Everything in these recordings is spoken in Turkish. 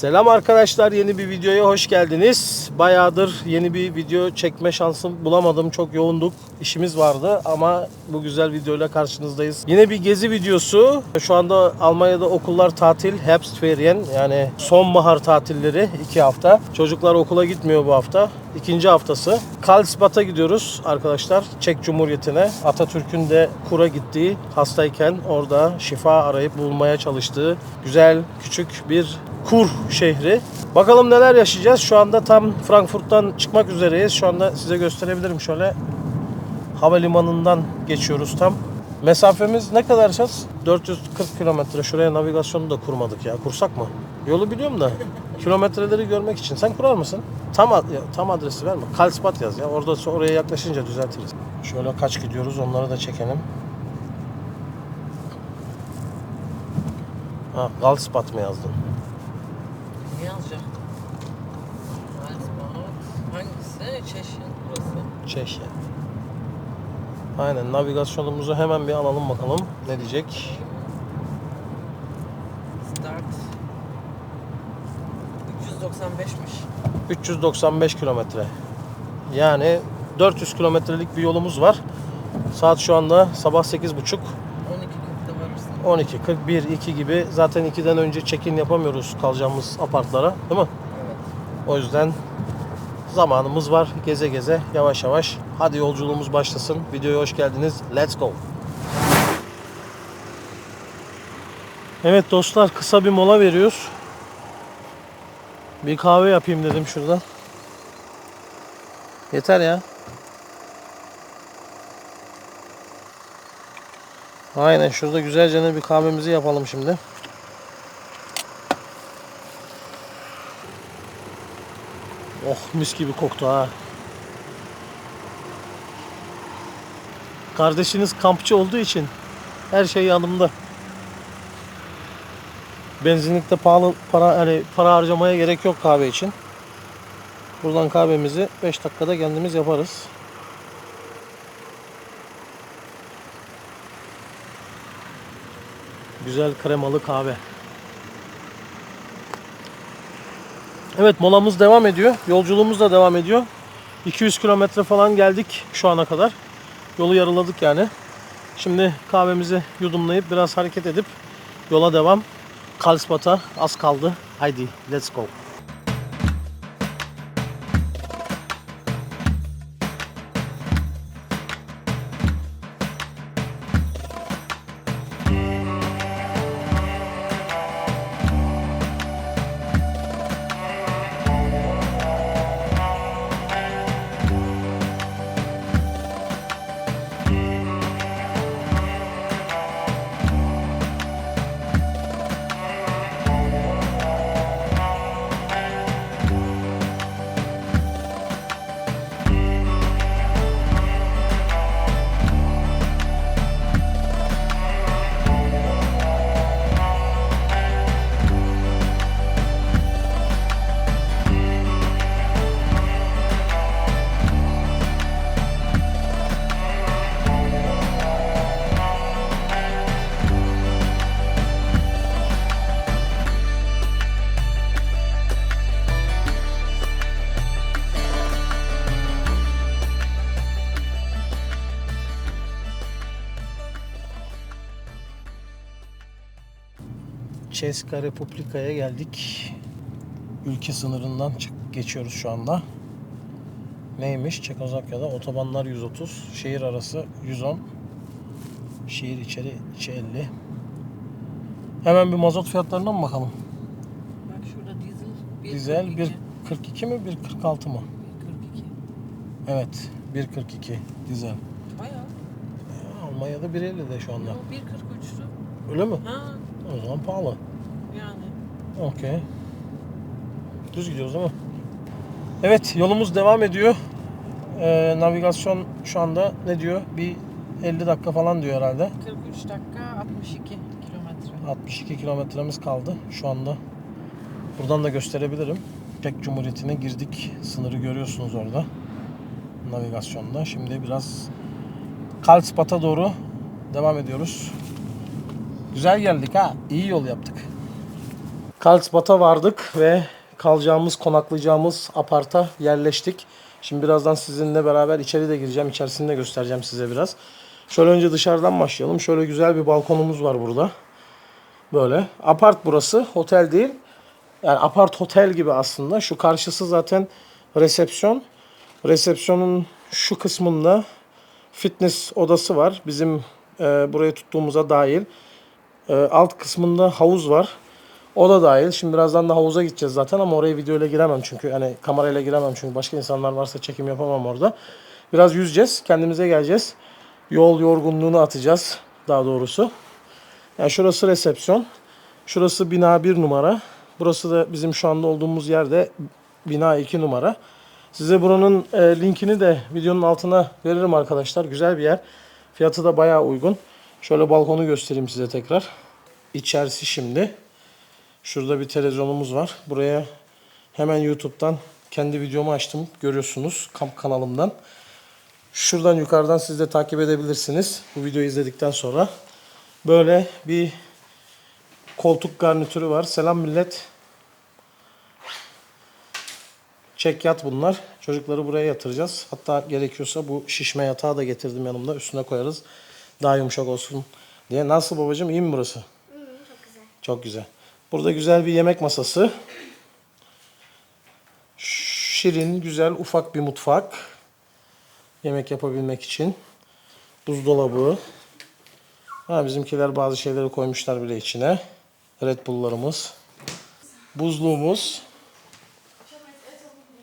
Selam arkadaşlar yeni bir videoya hoş geldiniz. Bayağıdır yeni bir video çekme şansım bulamadım. Çok yoğunduk. işimiz vardı ama bu güzel videoyla karşınızdayız. Yine bir gezi videosu. Şu anda Almanya'da okullar tatil. Herbstferien yani sonbahar tatilleri 2 hafta. Çocuklar okula gitmiyor bu hafta. İkinci haftası. Karlsbad'a gidiyoruz arkadaşlar. Çek Cumhuriyeti'ne. Atatürk'ün de kura gittiği hastayken orada şifa arayıp bulmaya çalıştığı güzel küçük bir Kur şehri. Bakalım neler yaşayacağız. Şu anda tam Frankfurt'tan çıkmak üzereyiz. Şu anda size gösterebilirim şöyle. Havalimanından geçiyoruz tam. Mesafemiz ne kadar şans? 440 kilometre. Şuraya navigasyonu da kurmadık ya. Kursak mı? Yolu biliyorum da. Kilometreleri görmek için. Sen kurar mısın? Tam ad- tam adresi verme. Karlsbad yaz ya. Orada oraya yaklaşınca düzeltiriz. Şöyle kaç gidiyoruz onları da çekelim. Ha, Karlsbad mı yazdın? Ne yazacak? Salzburg. Hangisi? Çeşin burası. Çeşya. Aynen navigasyonumuzu hemen bir alalım bakalım. Ne diyecek? Start. 395'miş. 395 kilometre. Yani 400 kilometrelik bir yolumuz var. Saat şu anda sabah 8.30. 12.40'da varırsın. 12, 41, 2 gibi. Zaten 2'den önce check-in yapamıyoruz kalacağımız apartlara. Değil mi? Evet. O yüzden zamanımız var. Geze geze yavaş yavaş. Hadi yolculuğumuz başlasın. Videoya hoş geldiniz. Let's go. Evet dostlar kısa bir mola veriyoruz. Bir kahve yapayım dedim şuradan. Yeter ya. Aynen şurada güzelce bir kahvemizi yapalım şimdi. Oh mis gibi koktu ha. Kardeşiniz kampçı olduğu için her şey yanımda. Benzinlikte pahalı para hani para harcamaya gerek yok kahve için. Buradan kahvemizi 5 dakikada kendimiz yaparız. Güzel kremalı kahve. Evet molamız devam ediyor. Yolculuğumuz da devam ediyor. 200 kilometre falan geldik şu ana kadar. Yolu yarıladık yani. Şimdi kahvemizi yudumlayıp biraz hareket edip yola devam. Karlsbad'a az kaldı. Haydi let's go. Česka Republika'ya geldik. Ülke sınırından çık geçiyoruz şu anda. Neymiş? Çekoslovakya'da otobanlar 130, şehir arası 110, şehir içeri içi 50. Hemen bir mazot fiyatlarına mı bakalım? Bak şurada. Dizel 1.42. 1.42 mi 1.46 mı? 1.42. Evet 1.42 dizel. Bayağı. Ya, Almanya'da 1.50 de şu anda. Yo, 1.43'lü. Öyle mi? Ha O zaman pahalı. Okey. Düz gidiyoruz değil mi? Evet yolumuz devam ediyor. Ee, navigasyon şu anda ne diyor? Bir 50 dakika falan diyor herhalde. 43 dakika 62 kilometre. 62 kilometremiz kaldı şu anda. Buradan da gösterebilirim. Çek Cumhuriyeti'ne girdik. Sınırı görüyorsunuz orada. Navigasyonda. Şimdi biraz Karlsbad'a doğru devam ediyoruz. Güzel geldik ha. İyi yol yaptık. Karlsbad'a vardık ve kalacağımız, konaklayacağımız aparta yerleştik. Şimdi birazdan sizinle beraber içeri de gireceğim. İçerisini de göstereceğim size biraz. Şöyle önce dışarıdan başlayalım. Şöyle güzel bir balkonumuz var burada. Böyle. Apart burası. Otel değil. Yani apart otel gibi aslında. Şu karşısı zaten resepsiyon. Resepsiyonun şu kısmında fitness odası var. Bizim e, buraya tuttuğumuza dahil. E, alt kısmında havuz var. O da dahil. Şimdi birazdan da havuza gideceğiz zaten ama oraya video ile giremem çünkü hani kamerayla giremem çünkü başka insanlar varsa çekim yapamam orada. Biraz yüzeceğiz, kendimize geleceğiz. Yol yorgunluğunu atacağız daha doğrusu. Yani şurası resepsiyon. Şurası bina 1 numara. Burası da bizim şu anda olduğumuz yerde bina 2 numara. Size buranın e, linkini de videonun altına veririm arkadaşlar. Güzel bir yer. Fiyatı da bayağı uygun. Şöyle balkonu göstereyim size tekrar. İçerisi şimdi. Şurada bir televizyonumuz var. Buraya hemen YouTube'dan kendi videomu açtım. Görüyorsunuz kamp kanalımdan. Şuradan yukarıdan siz de takip edebilirsiniz. Bu videoyu izledikten sonra. Böyle bir koltuk garnitürü var. Selam millet. Çek yat bunlar. Çocukları buraya yatıracağız. Hatta gerekiyorsa bu şişme yatağı da getirdim yanımda. Üstüne koyarız. Daha yumuşak olsun diye. Nasıl babacığım? İyi mi burası? çok güzel. Çok güzel. Burada güzel bir yemek masası. Şirin, güzel, ufak bir mutfak. Yemek yapabilmek için. Buzdolabı. Ha, bizimkiler bazı şeyleri koymuşlar bile içine. Red Bull'larımız. Buzluğumuz.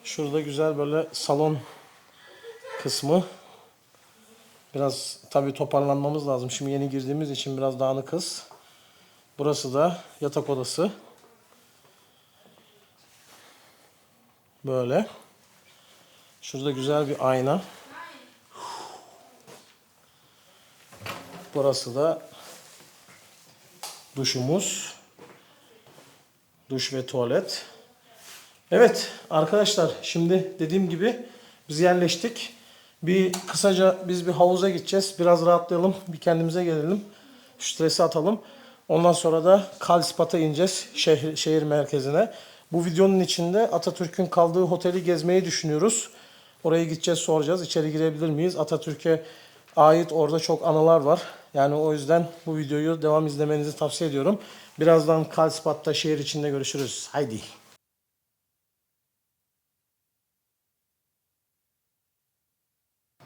Şurada güzel böyle salon kısmı. Biraz tabii toparlanmamız lazım. Şimdi yeni girdiğimiz için biraz dağınıkız. Burası da yatak odası. Böyle. Şurada güzel bir ayna. Burası da duşumuz. Duş ve tuvalet. Evet arkadaşlar şimdi dediğim gibi biz yerleştik. Bir kısaca biz bir havuza gideceğiz. Biraz rahatlayalım. Bir kendimize gelelim. Şu stresi atalım. Ondan sonra da Karlsbad'a ineceğiz şehir, şehir merkezine. Bu videonun içinde Atatürk'ün kaldığı oteli gezmeyi düşünüyoruz. Oraya gideceğiz soracağız. İçeri girebilir miyiz? Atatürk'e ait orada çok anılar var. Yani o yüzden bu videoyu devam izlemenizi tavsiye ediyorum. Birazdan Karlsbad'da şehir içinde görüşürüz. Haydi.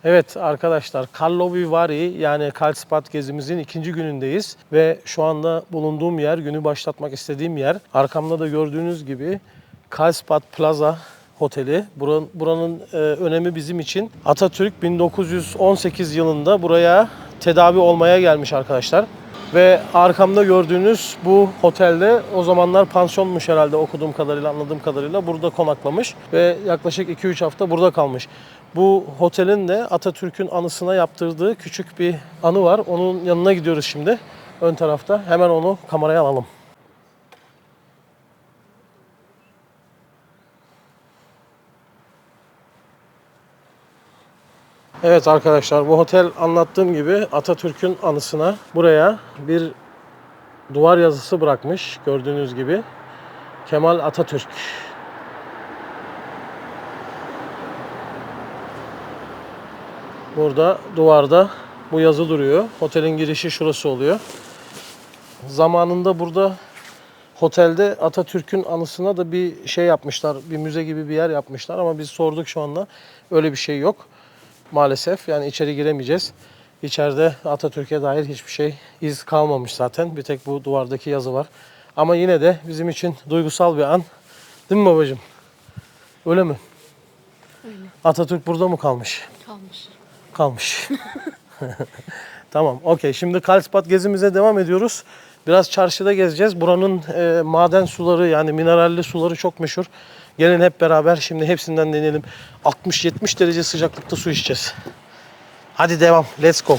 Evet arkadaşlar Karlovy Vary yani Karlsbad gezimizin ikinci günündeyiz ve şu anda bulunduğum yer, günü başlatmak istediğim yer. Arkamda da gördüğünüz gibi Karlsbad Plaza Oteli. Buranın, buranın e, önemi bizim için. Atatürk 1918 yılında buraya tedavi olmaya gelmiş arkadaşlar. Ve arkamda gördüğünüz bu otelde o zamanlar pansiyonmuş herhalde okuduğum kadarıyla anladığım kadarıyla burada konaklamış ve yaklaşık 2-3 hafta burada kalmış. Bu otelin de Atatürk'ün anısına yaptırdığı küçük bir anı var. Onun yanına gidiyoruz şimdi. Ön tarafta. Hemen onu kameraya alalım. Evet arkadaşlar bu otel anlattığım gibi Atatürk'ün anısına buraya bir duvar yazısı bırakmış gördüğünüz gibi. Kemal Atatürk. Burada duvarda bu yazı duruyor. Otelin girişi şurası oluyor. Zamanında burada otelde Atatürk'ün anısına da bir şey yapmışlar. Bir müze gibi bir yer yapmışlar ama biz sorduk şu anda. Öyle bir şey yok maalesef. Yani içeri giremeyeceğiz. İçeride Atatürk'e dair hiçbir şey iz kalmamış zaten. Bir tek bu duvardaki yazı var. Ama yine de bizim için duygusal bir an. Değil mi babacığım? Öyle mi? Öyle. Atatürk burada mı kalmış? Kalmış. Kalmış. tamam, okey. Şimdi Karlsbad gezimize devam ediyoruz. Biraz çarşıda gezeceğiz. Buranın e, maden suları yani mineralli suları çok meşhur. Gelin hep beraber şimdi hepsinden deneyelim. 60-70 derece sıcaklıkta su içeceğiz. Hadi devam. Let's go.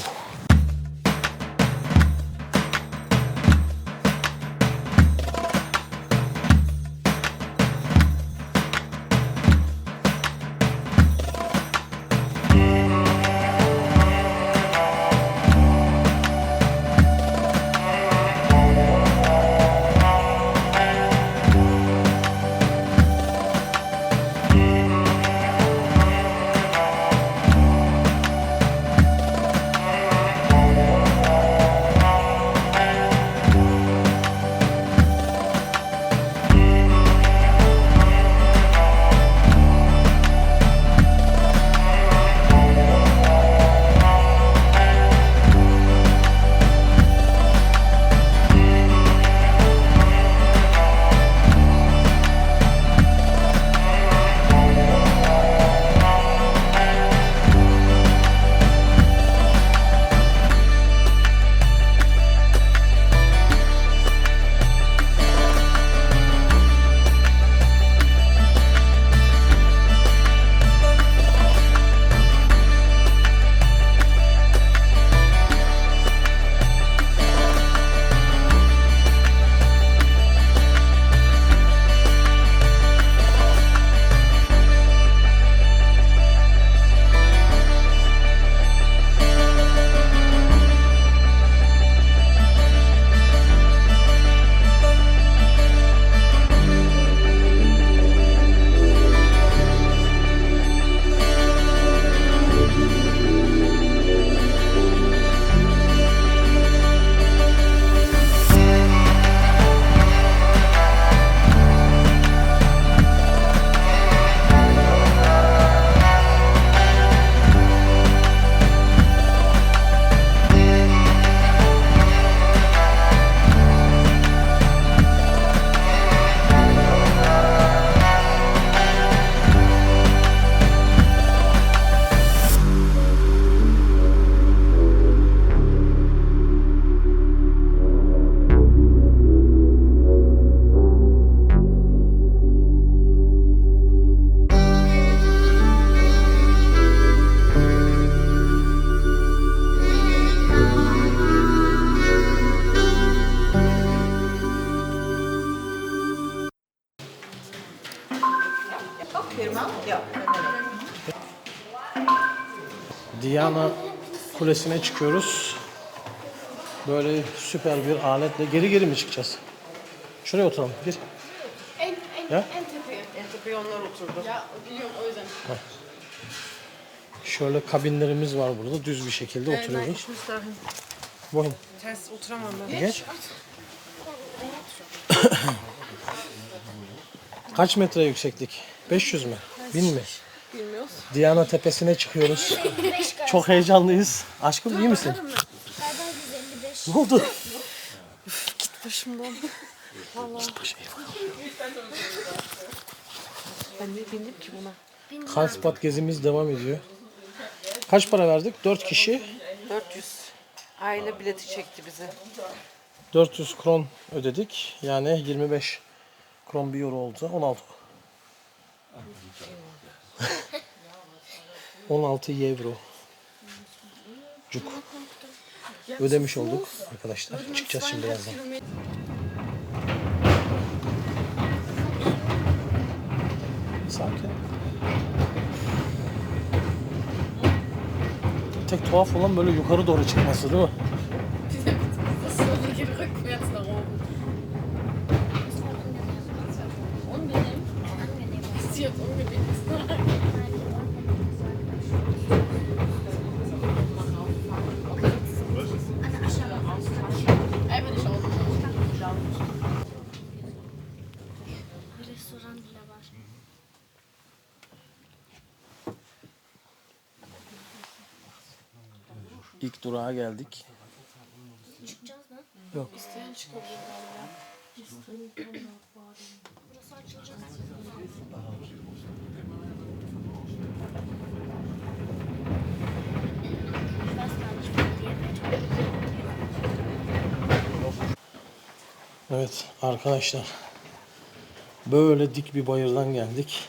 Kulesi'ne çıkıyoruz. Böyle süper bir aletle geri geri mi çıkacağız? Şuraya oturalım. Gir. En, en, Ja? en tepeye. En tepeye onlar oturdu. Ya biliyorum o yüzden. Şöyle kabinlerimiz var burada. Düz bir şekilde Nein, oturuyoruz. Wohin? Ters oturamam ben. Geç. Kaç metre yükseklik? 500 mü? 1000 mi? Diana Tepesi'ne çıkıyoruz. Çok heyecanlıyız. Aşkım iyi misin? Galiba 155. Ne oldu? Başımdan. Başı eyvah. Ben ne bindim ki buna? Karlsbad gezimiz devam ediyor. Kaç para verdik? 4 kişi 400. Aile bileti çekti bize. 400 kron ödedik. Yani 25 kron bir euro oldu. 16. 16 euro. Cuk. Ödemiş olduk arkadaşlar. Çıkacağız şimdi birazdan. Sakin. Tek tuhaf olan böyle yukarı doğru çıkması değil mi? Durağa geldik. Çıkacağız mı? Yok. Burası açılacak. Die wird. Evet arkadaşlar. Böyle dik bir bayırdan geldik.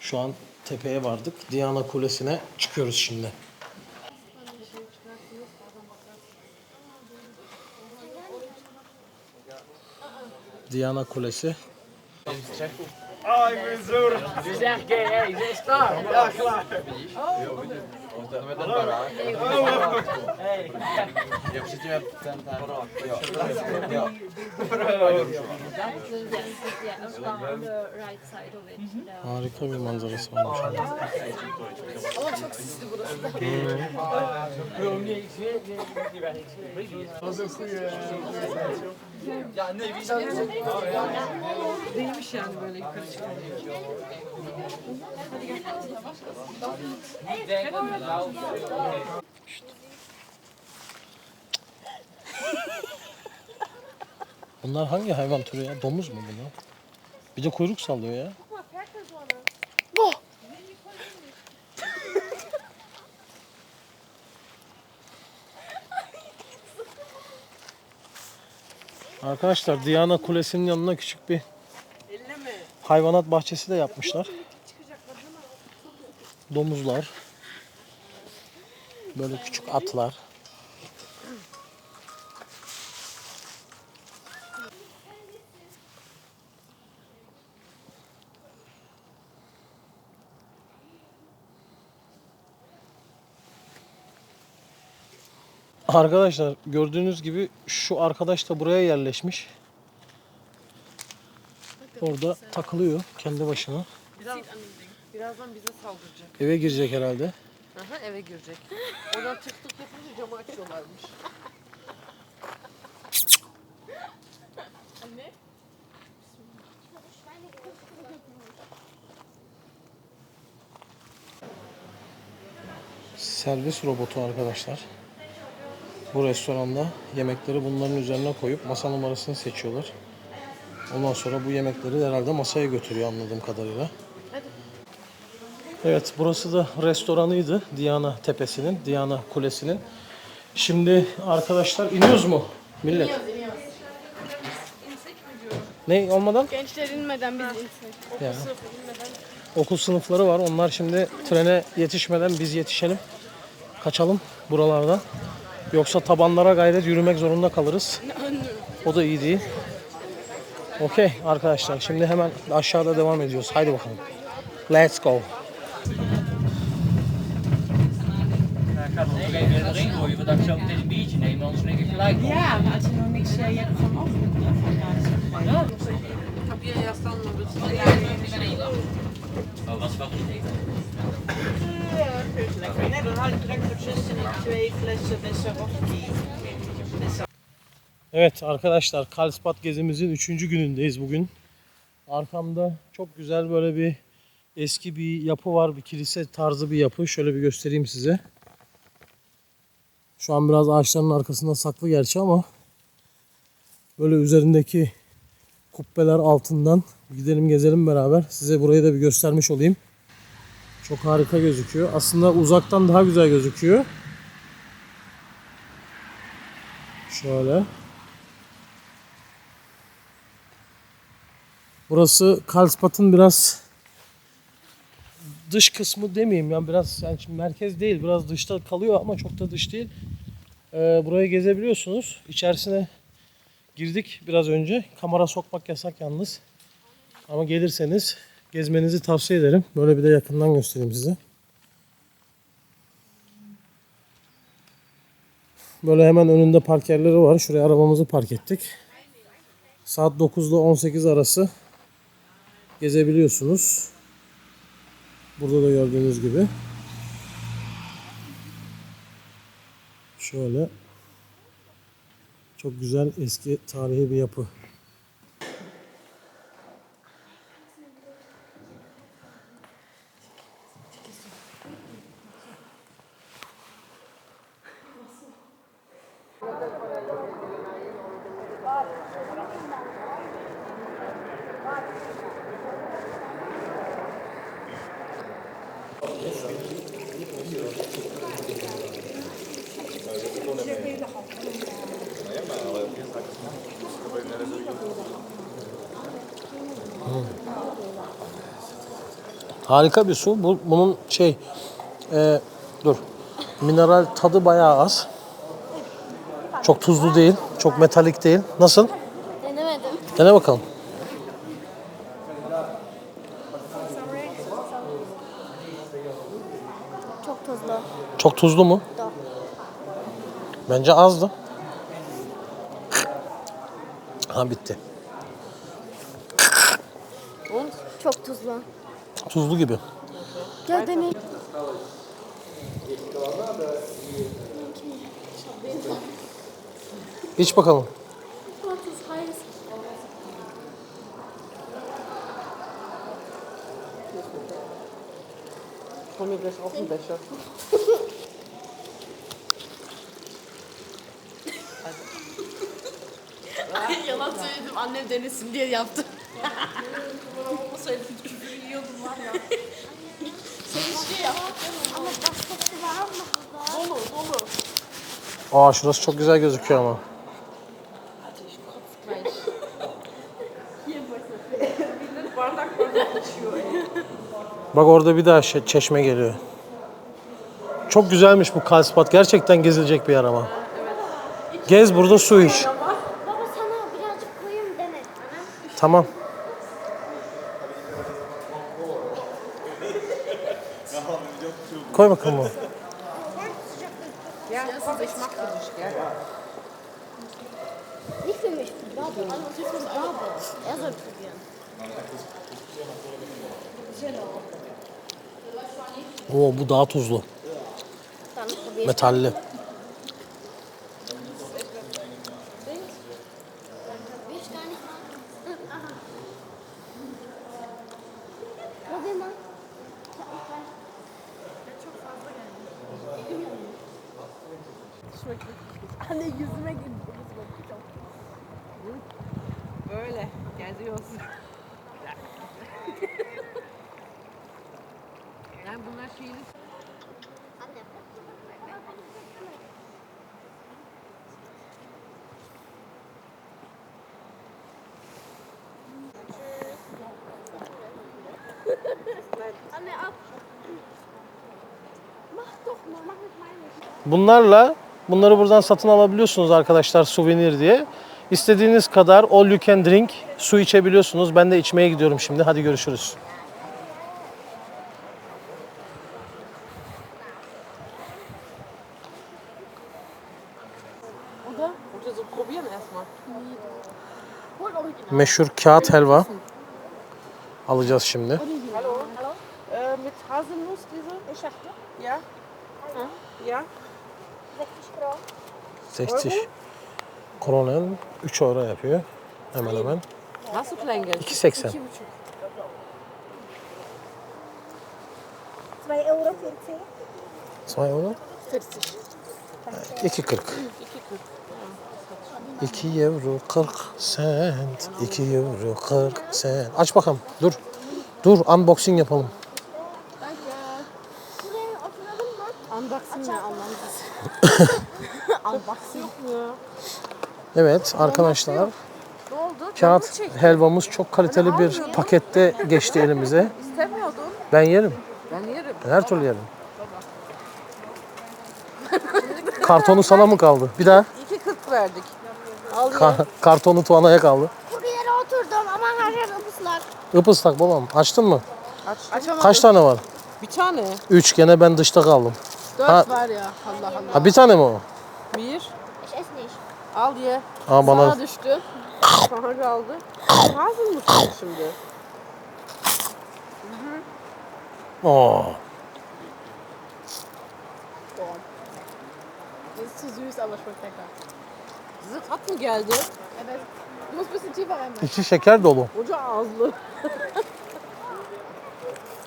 Şu an tepeye vardık. Diana Kulesi'ne çıkıyoruz şimdi. Diana Kulesi. On the right side of it. No. Harika bir manzarası varmış. Değilmiş yani böyle yukarı çıkıyor. Bunlar hangi hayvan türü ya? Domuz mu bunlar? Bir de kuyruk sallıyor ya. Arkadaşlar Diana Kulesi'nin yanına küçük bir hayvanat bahçesi de yapmışlar. Domuzlar. Böyle küçük atlar. Arkadaşlar gördüğünüz gibi şu arkadaş da buraya yerleşmiş. Orada takılıyor kendi başına. Biraz, birazdan bize saldıracak. Eve girecek herhalde. Aha, eve girecek. Oradan tık tık yapınca camı açıyorlarmış. Servis robotu arkadaşlar. Bu restoranda yemekleri bunların üzerine koyup masa numarasını seçiyorlar. Ondan sonra bu yemekleri herhalde masaya götürüyor anladığım kadarıyla. Evet burası da restoranıydı Diana Tepesi'nin, Diana Kulesi'nin. Şimdi arkadaşlar iniyoruz mu millet? Ne olmadan? Gençler inmeden biz insek. Ya. Okul sınıfları var. Onlar şimdi trene yetişmeden biz yetişelim. Kaçalım buralardan. Yoksa tabanlara gayret yürümek zorunda kalırız. O da iyi değil. Okey arkadaşlar şimdi hemen aşağıda devam ediyoruz. Haydi bakalım. Let's go. Ik ga nog even erin gooien, want dan zou ik meteen een biertje nemen, anders denk ik gelijk. op. Ja, maar als je nog niks je hebt van af. Papier yaslanmamış. Oh, wat is wel goed eten? Evet arkadaşlar Karlsbad gezimizin 3. günündeyiz bugün. Arkamda çok güzel böyle bir eski bir yapı var. Bir kilise tarzı bir yapı. Şöyle bir göstereyim size. Şu an biraz ağaçların arkasında saklı gerçi ama böyle üzerindeki kubbeler altından gidelim gezelim beraber. Size burayı da bir göstermiş olayım. Çok harika gözüküyor. Aslında uzaktan daha güzel gözüküyor. Şöyle. Burası Karlsbad'ın biraz dış kısmı demeyeyim yani biraz yani şimdi merkez değil biraz dışta kalıyor ama çok da dış değil. Ee, burayı gezebiliyorsunuz. İçerisine girdik biraz önce. Kamera sokmak yasak yalnız. Ama gelirseniz gezmenizi tavsiye ederim. Böyle bir de yakından göstereyim size. Böyle hemen önünde park yerleri var. Şuraya arabamızı park ettik. Saat 9 ile 18 arası gezebiliyorsunuz. Burada da gördüğünüz gibi. Şöyle çok güzel eski tarihi bir yapı. Harika bir su. Bu, bunun şey e, dur. Mineral tadı bayağı az. Çok tuzlu değil. Çok metalik değil. Nasıl? Denemedim. Dene bakalım. Çok tuzlu. Çok tuzlu mu? Da. Bence azdı. Ha bitti. Çok tuzlu. Tuzlu gibi. Gel deneyim. İç bakalım. Kom je best op een Besser. Yalan söyledim. Annem denesin diye yaptım. o söyledim. Küfür yiyordum var ya. Sen şey yap. Ama başkası var mı burada? Dolu dolu. Aa şurası çok güzel gözüküyor ama. Bak orada bir daha şey- çeşme geliyor. Çok güzelmiş bu Karlsbad. Gerçekten gezilecek bir yer ama. Gez burada su iç. Baba sana birazcık koyayım dene. Tamam. Koy bakalım onu. Nicht für mich, für Babo. Nicht für Babo. Er soll probieren. Oo bu daha tuzlu. Metalli. Anne yüzüme girdi. Böyle geziyorsun. Yani bunlar şeyini. Bunlarla bunları buradan satın alabiliyorsunuz arkadaşlar souvenir diye. İstediğiniz kadar all you can drink su içebiliyorsunuz. Ben de içmeye gidiyorum şimdi. Hadi görüşürüz. Meşhur kağıt helva alacağız şimdi. Hallo? Mit Haselnuss diese? Ich dachte, Ja? Ja? 60 Euro. 60 kronen 3 euro yapıyor. Hemen hemen. Kleingeld? 2.80. 2 Euro 40. 2 euro. 40. 2.40. 2 euro 40 cent. 2 euro 40 cent. Aç bakalım. Dur. Dur unboxing yapalım. Unboxing ne Unboxing. Evet arkadaşlar kağıt helvamız çok kaliteli bir pakette geçti elimize. İstemiyordun. Ben yerim. Ben yerim. Her türlü yerim. Kartonu sana mı kaldı? Bir daha. 2.40 verdik. Ka- kartonu Tuana'ya kaldı. Buraya oturdum ama her yer ıslak. Ipaslak babam. Açtın mı? Aç. Açamadım. Kaç tane var? Bir tane. Üç. Gene ben dışta kaldım. Dört Ha. var ya. Allah Allah. Ha bir tane mi o? Bir. Ich esse nicht. Al ye. Aa bana Sana düştü. Sana kaldı. Haselnuss var şimdi. Oo. İst zu süß, aber schmeckt lecker. Size tat mı geldi? Evet. Du musst ein bisschen tiefer reinmachen. İçi şeker dolu. Koca ağızlı.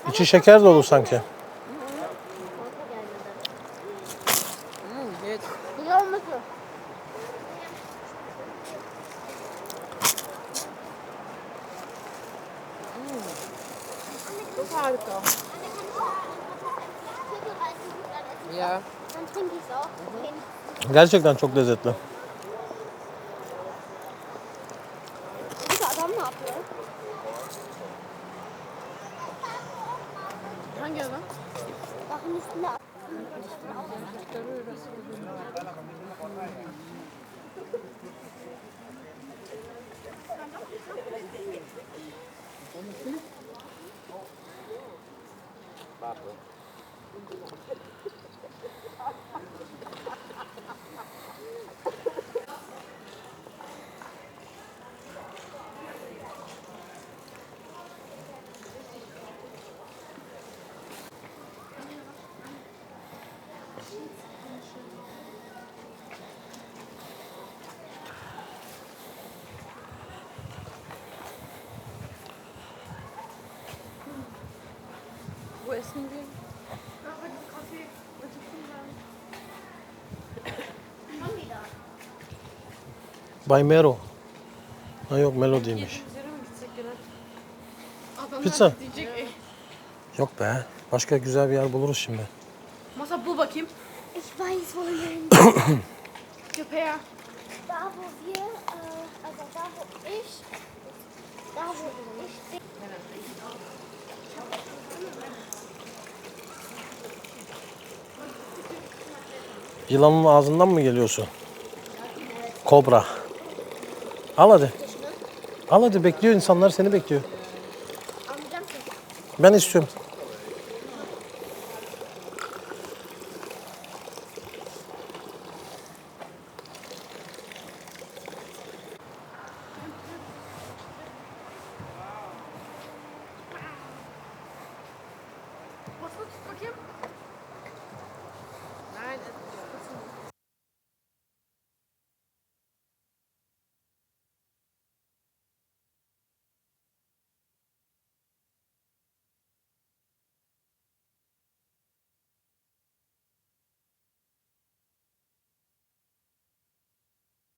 İçi şeker dolu sanki. Hmm, geç. Biliyor musun? Çok harika. Ya. Dann trinke ich es auch. Okay. Gerçekten çok lezzetli. Essen wir? Bay Mero. Ha yok gene? Adamlar Pizza. diyecek. "Ey, Yok be. Başka güzel bir yer buluruz şimdi. Masa bul bakayım. Ich weiß wohin. Gib her. da wo wir, also da wo ich, da wo ich Yılanın ağzından mı geliyorsun? Kobra. Al hadi. Al hadi bekliyor insanlar seni bekliyor. Ben istiyorum.